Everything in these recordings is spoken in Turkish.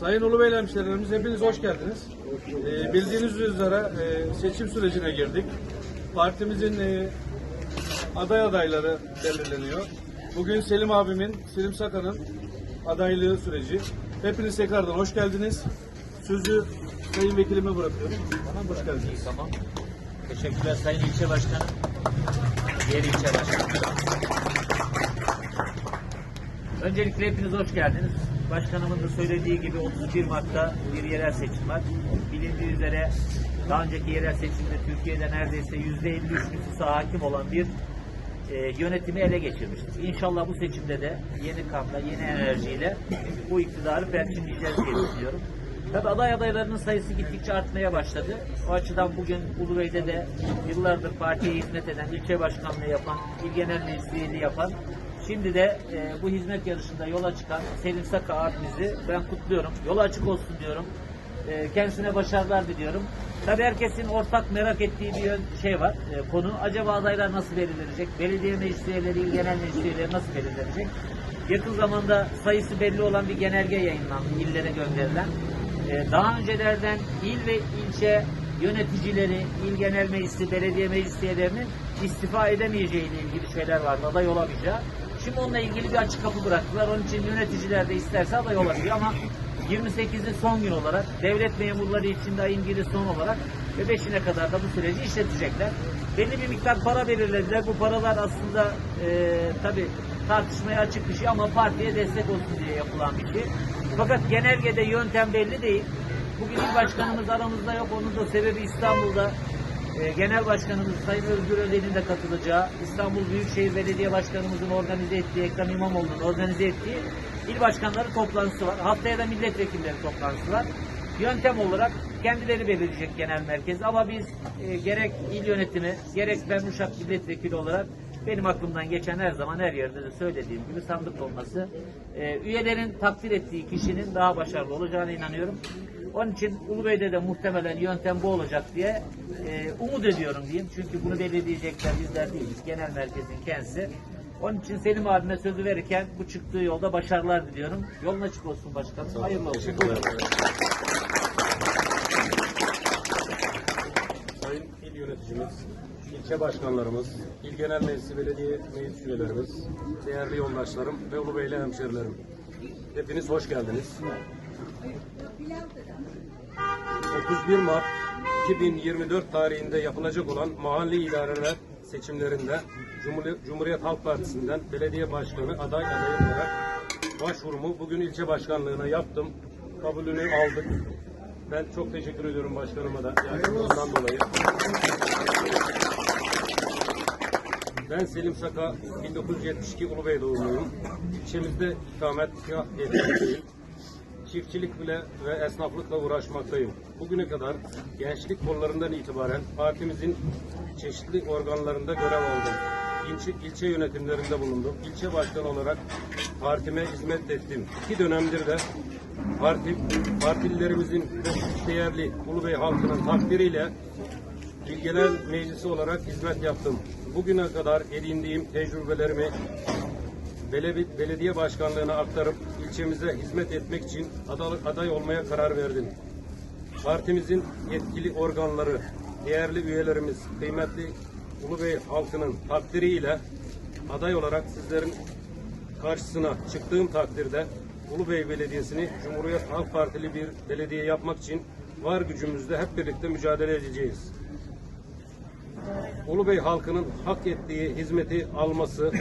Sayın Ulubeyli hemşehrilerimiz hepiniz hoş geldiniz. Ee, bildiğiniz üzere e, seçim sürecine girdik. Partimizin e, aday adayları belirleniyor. Bugün Selim abimin, Selim Sakan'ın adaylığı süreci. Hepiniz tekrardan hoş geldiniz. Sözü Sayın Vekilime bırakıyorum. Hoş geldiniz. Tamam. Teşekkürler Sayın İlçe Başkanım. Diğer ilçe başkanım. Öncelikle hepiniz hoş geldiniz. Başkanımın da söylediği gibi 31 Mart'ta bir yerel seçim var. Bilindiği üzere daha önceki yerel seçimde Türkiye'de neredeyse %53 nüfusa hakim olan bir e, yönetimi ele geçirmiştir. İnşallah bu seçimde de yeni kanla, yeni enerjiyle bu iktidarı perçinleyeceğiz diye düşünüyorum. Tabi aday adaylarının sayısı gittikçe artmaya başladı. O açıdan bugün Ulubey'de de yıllardır partiye hizmet eden, ilçe başkanlığı yapan, il genel meclis üyeliği yapan, şimdi de e, bu hizmet yarışında yola çıkan Selim Saka abimizi ben kutluyorum. Yolu açık olsun diyorum. E, kendisine başarılar diliyorum. Tabii herkesin ortak merak ettiği bir şey var. E, konu acaba adaylar nasıl belirlenecek? Belediye meclis üyeleri, genel meclis üyeleri nasıl belirlenecek? Yakın zamanda sayısı belli olan bir genelge yayınlandı illere gönderilen. Ee, daha öncelerden il ve ilçe yöneticileri, il genel meclisi, belediye meclis üyelerinin istifa edemeyeceği ile ilgili şeyler vardı, aday olamayacağı. Şimdi onunla ilgili bir açık kapı bıraktılar. Onun için yöneticiler de isterse aday olabiliyor ama 28'i son gün olarak, devlet memurları için de ayın biri son olarak ve 5'ine kadar da bu süreci işletecekler. Belli bir miktar para belirlediler. Bu paralar aslında e, tabii tartışmaya açık bir şey ama partiye destek olsun diye yapılan bir şey. Fakat genelgede yöntem belli değil. Bugün il başkanımız aramızda yok. Onun da sebebi İstanbul'da e, genel başkanımız Sayın Özgür Özel'in de katılacağı, İstanbul Büyükşehir Belediye Başkanımızın organize ettiği, Ekrem İmamoğlu'nun organize ettiği il başkanları toplantısı var. Haftaya da milletvekilleri toplantısı var. Yöntem olarak kendileri belirleyecek genel merkez ama biz e, gerek il yönetimi gerek ben Uşak milletvekili olarak benim aklımdan geçen her zaman her yerde de söylediğim gibi sandık olması e, üyelerin takdir ettiği kişinin daha başarılı olacağına inanıyorum. Onun için Ulubey'de de muhtemelen yöntem bu olacak diye e, umut ediyorum diyeyim. Çünkü bunu belirleyecekler bizler değiliz. Genel merkezin kendisi. Onun için Selim abime sözü verirken bu çıktığı yolda başarılar diliyorum. Yolun açık olsun başkanım. Hayırlı olsun. Sayın il yöneticimiz, ilçe başkanlarımız, il genel meclisi belediye meclis üyelerimiz, değerli yoldaşlarım ve Ulubeyli hemşerilerim. Hepiniz hoş geldiniz. 31 Mart 2024 tarihinde yapılacak olan mahalli idareler seçimlerinde Cumhuriyet, Halk Partisi'nden belediye başkanı aday adayı olarak başvurumu bugün ilçe başkanlığına yaptım. Kabulünü aldık. Ben çok teşekkür ediyorum başkanıma da yardımlarından dolayı. Ben Selim Saka, 1972 Ulubey doğumluyum. İlçemizde ikametgah edildiğim, çiftçilik bile ve esnaflıkla uğraşmaktayım. Bugüne kadar gençlik kollarından itibaren partimizin çeşitli organlarında görev aldım. İlçe, ilçe yönetimlerinde bulundum. İlçe başkanı olarak partime hizmet ettim. İki dönemdir de parti, partililerimizin ve değerli Ulubey halkının takdiriyle İl Genel Meclisi olarak hizmet yaptım. Bugüne kadar edindiğim tecrübelerimi bele- belediye başkanlığına aktarıp ilçemize hizmet etmek için aday, olmaya karar verdim. Partimizin yetkili organları, değerli üyelerimiz, kıymetli Ulubey halkının takdiriyle aday olarak sizlerin karşısına çıktığım takdirde Ulubey Belediyesi'ni Cumhuriyet Halk Partili bir belediye yapmak için var gücümüzle hep birlikte mücadele edeceğiz. Ulubey halkının hak ettiği hizmeti alması,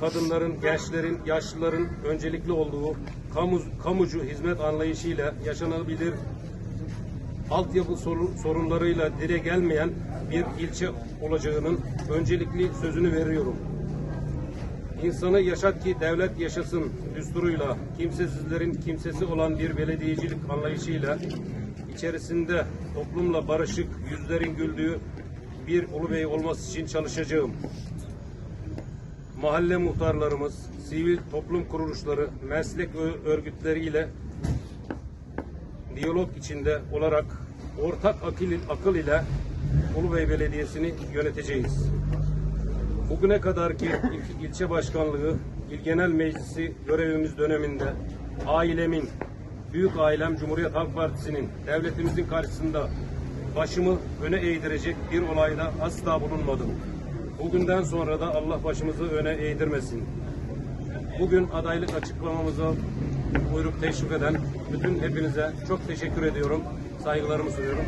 kadınların, gençlerin, yaşlıların öncelikli olduğu kamu, kamucu hizmet anlayışıyla yaşanabilir altyapı sorun, sorunlarıyla dile gelmeyen bir ilçe olacağının öncelikli sözünü veriyorum. İnsanı yaşat ki devlet yaşasın düsturuyla kimsesizlerin kimsesi olan bir belediyecilik anlayışıyla içerisinde toplumla barışık yüzlerin güldüğü bir Ulubey olması için çalışacağım. Mahalle muhtarlarımız, sivil toplum kuruluşları, meslek örgütleriyle diyalog içinde olarak ortak akıl, akıl ile Ulubey Belediyesi'ni yöneteceğiz. Bugüne kadarki il- ilçe başkanlığı, il genel meclisi görevimiz döneminde ailemin, büyük ailem Cumhuriyet Halk Partisi'nin devletimizin karşısında başımı öne eğdirecek bir olayda asla bulunmadım. Bugünden sonra da Allah başımızı öne eğdirmesin. Bugün adaylık açıklamamıza buyruk teşvik eden bütün hepinize çok teşekkür ediyorum. Saygılarımı sunuyorum.